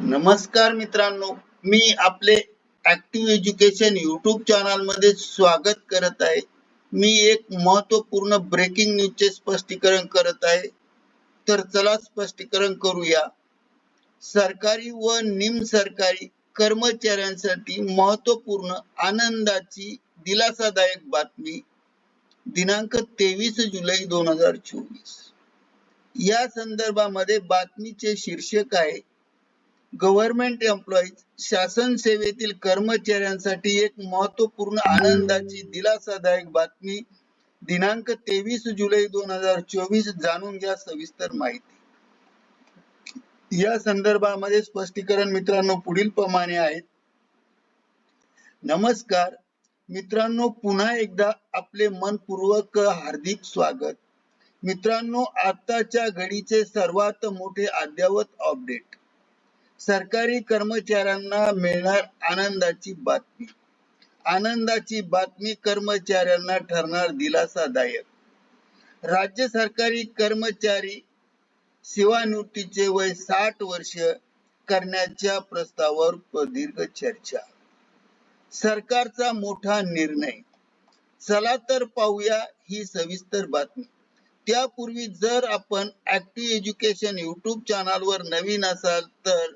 नमस्कार मित्रांनो मी आपले ऍक्टिव्ह एज्युकेशन युट्यूब चॅनलमध्ये स्वागत करत आहे. मी एक महत्त्वपूर्ण ब्रेकिंग न्यूजचे स्पष्टीकरण करत आहे. तर चला स्पष्टीकरण करूया. सरकारी व निम सरकारी कर्मचाऱ्यांसाठी महत्त्वपूर्ण आनंदाची दिलासादायक बातमी दिनांक तेवीस जुलै दोन हजार चोवीस. या संदर्भामध्ये बातमीचे शीर्षक आहे गव्हर्नमेंट एम्प्लॉईज शासन सेवेतील कर्मचाऱ्यांसाठी एक महत्त्वपूर्ण आनंदाची दिलासादायक बातमी दिनांक तेवीस जुलै दोन हजार चोवीस जाणून घ्या सविस्तर माहिती. या संदर्भामध्ये स्पष्टीकरण मित्रांनो पुढील प्रमाणे आहेत नमस्कार. मित्रांनो पुन्हा एकदा आपले मनपूर्वक हार्दिक स्वागत. मित्रांनो आताच्या घडीचे सर्वात मोठे अद्ययावत अपडेट. सरकारी कर्मचाऱ्यांना मिळणार आनंदाची बातमी. आनंदाची बातमी कर्मचाऱ्यांना ठरणार दिलासादायक. राज्य सरकारी कर्मचारी सेवानिवृत्तीचे वय साठ वर्ष करण्याच्या प्रस्तावावर प्रदीर्घ चर्चा. सरकारचा मोठा निर्णय. चला तर पाहूया ही सविस्तर बातमी. त्यापूर्वी जर आपण ऍक्टिव्ह एज्युकेशन युट्यूब चॅनलवर नवीन असाल तर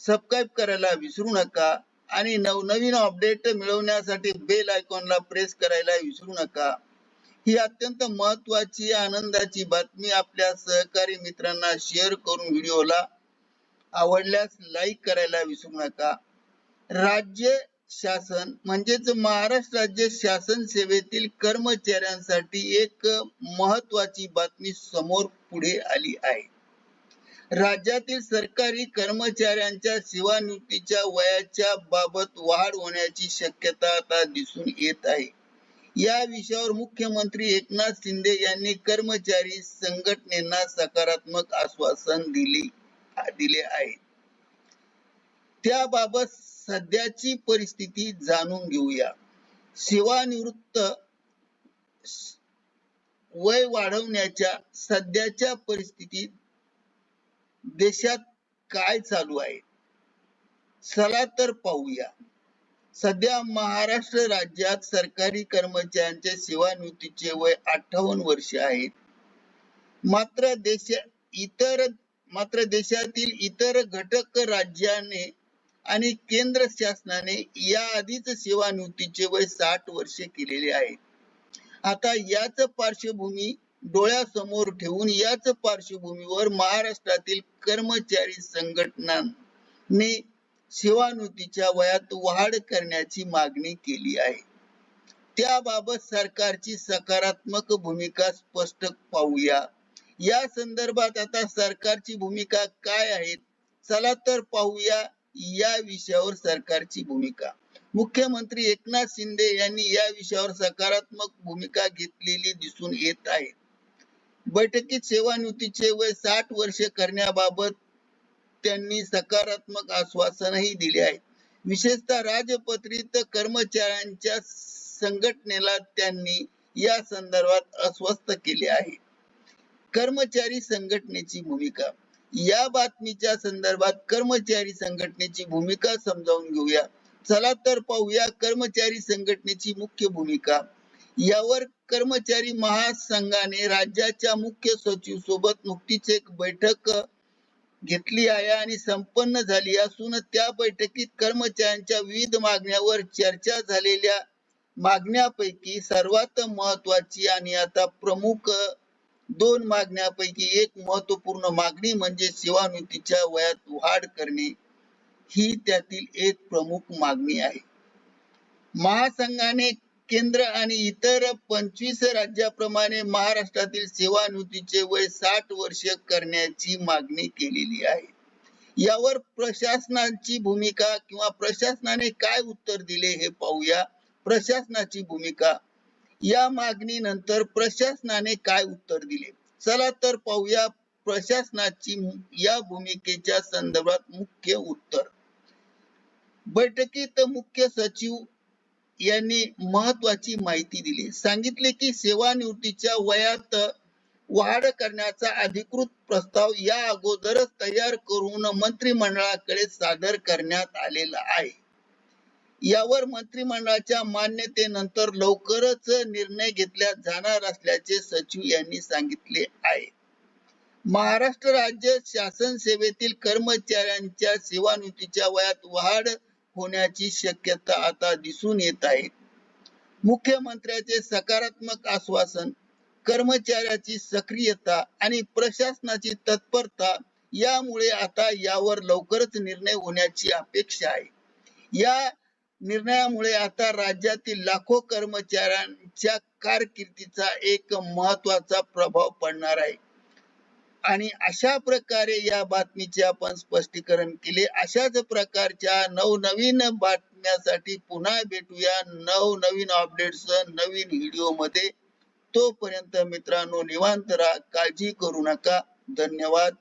सबस्क्राईब करायला विसरू नका आणि नवनवीन अपडेट मिळवण्यासाठी बेल आयकॉनला प्रेस करायला विसरू नका. ही अत्यंत महत्वाची आनंदाची बातमी आपल्या सहकारी मित्रांना शेअर करून व्हिडिओला आवडल्यास लाईक करायला विसरू नका. राज्य शासन म्हणजेच महाराष्ट्र राज्य शासन सेवेतील कर्मचाऱ्यांसाठी एक महत्वाची बातमी समोर पुढे आली आहे. राज्यातील सरकारी कर्मचाऱ्यांच्या सेवानिवृत्तीच्या वयाच्या बाबत वाढ होण्याची शक्यता आता दिसून येत आहे. या विषयावर मुख्यमंत्री एकनाथ शिंदे यांनी कर्मचारी संघटनेना सकारात्मक आश्वासन दिले दिले आहे. त्याबाबत सध्याची परिस्थिती जाणून घेऊया. सेवानिवृत्त वय वाढवण्याच्या सध्याच्या परिस्थितीत देशात काय चालू आहे? चला तर पाहूया. सध्या महाराष्ट्र राज्यात सरकारी कर्मचाऱ्यांचे सेवानिवृत्तीचे वय अठ्ठावन्न वर्ष आहेत मात्र देश इतर मात्र देशातील इतर घटक राज्याने आणि केंद्र शासनाने या आधीच सेवानिवृत्तीचे वय साठ वर्षे केलेले आहे. आता याच पार्श्वभूमी डोळ्यासमोर ठेवून याच पार्श्वभूमीवर महाराष्ट्रातील कर्मचारी संघटनांनी सेवानिवृत्तीच्या वयात वाढ करण्याची मागणी केली आहे. त्याबाबत सरकारची सकारात्मक भूमिका स्पष्ट पाहूया. या संदर्भात आता सरकारची भूमिका काय आहे? चला तर पाहूया या विषयावर सरकारची भूमिका. मुख्यमंत्री एकनाथ शिंदे यांनी या विषयावर सकारात्मक भूमिका घेतलेली दिसून येत आहे. बैठकीत सेवानिवृत्तीचे वय साठ वर्ष करण्याबाबत त्यांनी सकारात्मक आश्वासनही दिले आहे. विशेषतः राजपत्रित कर्मचाऱ्यांच्या संघटनेला त्यांनी या संदर्भात अस्वस्थ केले आहे. कर्मचारी संघटनेची भूमिका. या बातमीच्या संदर्भात कर्मचारी संघटनेची भूमिका समजावून घेऊया. चला तर पाहूया कर्मचारी संघटनेची मुख्य भूमिका. यावर कर्मचारी महासंघाने राज्याच्या मुख्य सचिव सोबत नुकतीच एक बैठक घेतली आहे आणि संपन्न झाली असून त्या बैठकीत कर्मचाऱ्यांच्या विविध मागण्यावर चर्चा झालेल्या मागण्यापैकी सर्वात महत्वाची आणि आता प्रमुख दोन मागण्यापैकी एक महत्त्वपूर्ण मागणी म्हणजे सेवानिवृत्तीच्या वयात वाढ करणे ही त्यातील एक प्रमुख मागणी आहे. महासंघाने केंद्र आणि इतर पंचवीस राज्याप्रमाणे महाराष्ट्रातील सेवानिवृत्तीचे वय साठ वर्ष करण्याची मागणी केलेली आहे. यावर प्रशासनाची भूमिका किंवा प्रशासनाने काय उत्तर दिले हे पाहूया. प्रशासनाची भूमिका या मागणीनंतर प्रशासनाने काय उत्तर दिले? चला तर पाहूया प्रशासनाची या भूमिकेच्या संदर्भात मुख्य उत्तर. बैठकीत मुख्य सचिव यांनी महत्वाची माहिती दिली. सांगितले की सेवानिवृत्तीच्या वयात वाढ करण्याचा अधिकृत प्रस्ताव या अगोदरच तयार करून मंत्रिमंडळाकडे सादर करण्यात आलेला आहे. यावर मंत्रिमंडळाच्या मान्यतेनंतर लवकरच निर्णय घेतला जाणार असल्याचे सचिव यांनी सांगितले आहे. महाराष्ट्र राज्य शासन सेवेतील कर्मचाऱ्यांच्या सेवानिवृत्तीच्या वयात वाढ होण्याची शक्यता आता दिसून येत आहे. मुख्यमंत्र्याचे सकारात्मक आश्वासन कर्मचाऱ्याची सक्रियता आणि प्रशासनाची तत्परता यामुळे आता यावर लवकरच निर्णय होण्याची अपेक्षा आहे. या निर्णयामुळे आता राज्यातील लाखो कर्मचाऱ्यांच्या कारकिर्दीचा एक महत्त्वाचा प्रभाव पडणार आहे. आणि अशा प्रकारे या बातमीचे आपण स्पष्टीकरण केले. अशाच प्रकारच्या नवनवीन बातम्यासाठी पुन्हा भेटूया नवनवीन अपडेट्स नवीन व्हिडिओमध्ये तोपर्यंत मित्रांनो निवांत राहा काळजी करू नका. धन्यवाद.